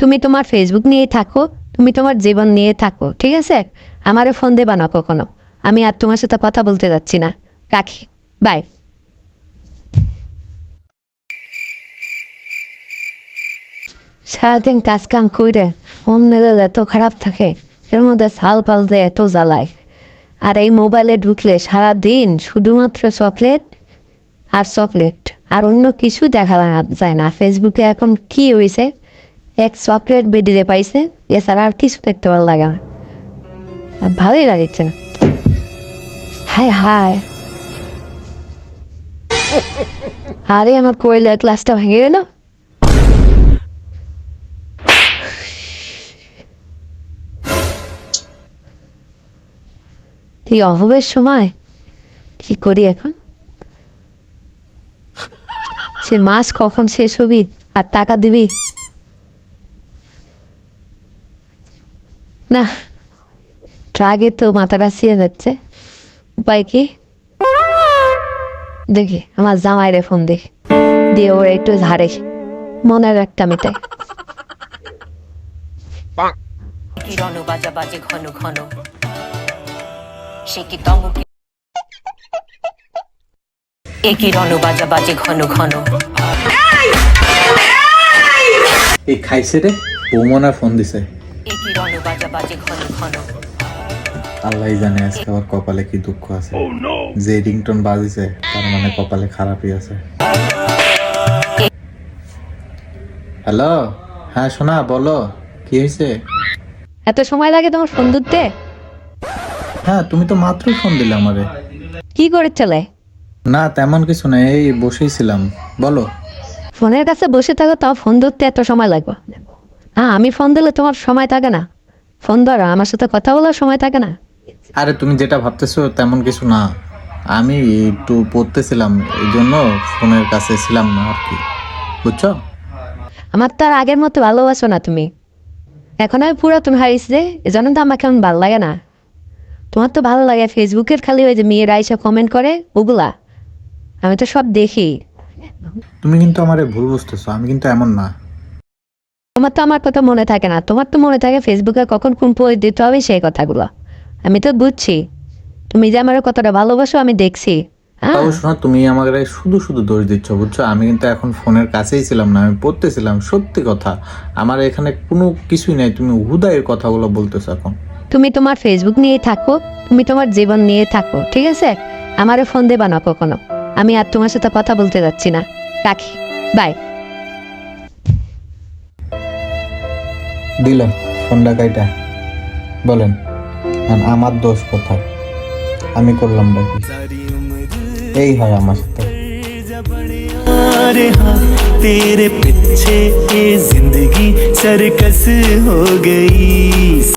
তুমি তোমার ফেসবুক নিয়ে থাকো, তুমি তোমার জীবন নিয়ে থাকো, ঠিক আছে? আমারও ফোন দেবা না কখনো। আমি আর তোমার সাথে কথা বলতে যাচ্ছি না। রাখি। বাই সারাদিন কাজ কাম করে মেজাজ এত খারাপ থাকে, এর মধ্যে সাল পালতে এত জ্বালায়। আর এই মোবাইলে ঢুকলে সারাদিন শুধুমাত্র চকলেট আর চকলেট, আর অন্য কিছু দেখা যায় না ফেসবুকে এখন কি হয়েছে এক চকলেট বেডিয়ে পাইছে এছাড়া আর কিছু দেখতে ভালো লাগে না। ভালোই লাগছে না। হায় হায়। আরে আমার কোয়েলের ক্লাসটা ভেঙে গেল। এই অভাবের সময় কি করি এখন? সে মাস কখন শেষ হবি আর টাকা দিবি? না ট্রাগে তো মাথাটা ছিঁড়ে যাচ্ছে। উপায় কি? দেখি আমার জামাইরে ফোন দেখি। দিয়ে ওর একটু ঝাড়ে মনের একটা মেটাই। কি রণ বাজা বাজে ঘন ঘন। সে কি তঙ্গ কি? একই রণ বাজা বাজে ঘন ঘন। এই খাইছে রে বৌমনা ফোন দিছে। একই বাজা বাজে ঘন ঘন। আল্লাহ জানে আজকে আবার কপালে কি দুঃখ আছে। যে রিংটন বাজিছে তার মানে কপালে খারাপই আছে। হ্যালো? হ্যাঁ শোনা বলো কি হয়েছে? এত সময় লাগে তোমার ফোন ধরতে? হ্যাঁ তুমি তো মাত্রই ফোন দিলে আমারে। কি করে চলে? না তেমন কিছু না এই বসেই ছিলাম। বলো। ফোনের কাছে বসে থাকো তাও ফোন ধরতে এত সময় লাগবে। হ্যাঁ আমি ফোন দিলে তোমার সময় থাকে না। ফোন ধরো আমার সাথে কথা বলার সময় থাকে না। আরে তুমি যেটা ভাবতেছো তেমন কিছু না। আমি একটু পড়তেছিলাম এই জন্য ফোনের কাছে ছিলাম না আর কি। বুঝছ? আমার তো আর আগের মতো ভালোবাসো না তুমি। এখন আমি পুরো তুমি হারিয়েছি এজন্য তো আমাকে এখন ভালো লাগে না। তোমার তো ভালো লাগে ফেসবুকের খালি ওই যে মেয়েরা এসে কমেন্ট করে ওগুলা। আমি তো সব দেখি। তুমি কিন্তু আমারে ভুল বুঝতেছো আমি কিন্তু এমন না। তোমার তো আমার কথা মনে থাকে না। তোমার তো মনে থাকে ফেসবুকে কখন কোন পোস্ট দিতে হবে সেই কথাগুলো। আমি তো বুঝছি। তুমি যে আমার কতটা ভালোবাসো আমি দেখছি। হ্যাঁ? তুমি আমাকে শুধু শুধু দোষ দিচ্ছ বুঝছ? আমি কিন্তু এখন ফোনের কাছেই ছিলাম না আমি পড়তেছিলাম। সত্যি কথা আমার এখানে কোনো কিছুই নাই। তুমি হুদায়ের কথাগুলো বলতেছো এখন। তুমি তোমার ফেসবুক নিয়ে থাকো তুমি তোমার জীবন নিয়ে থাকো ঠিক আছে? আমারে ফোন দেবা না কখনো। আমি আর তোমার সাথে কথা বলতে যাচ্ছি না। রাখি। বাই দিলাম ফোনটা কাইটা বলেন আর আমার দোষ কোথায় আমি করলাম নাকি এই হয় আমার সাথে रहा तेरे पीछे ये जिंदगी सरकस हो गई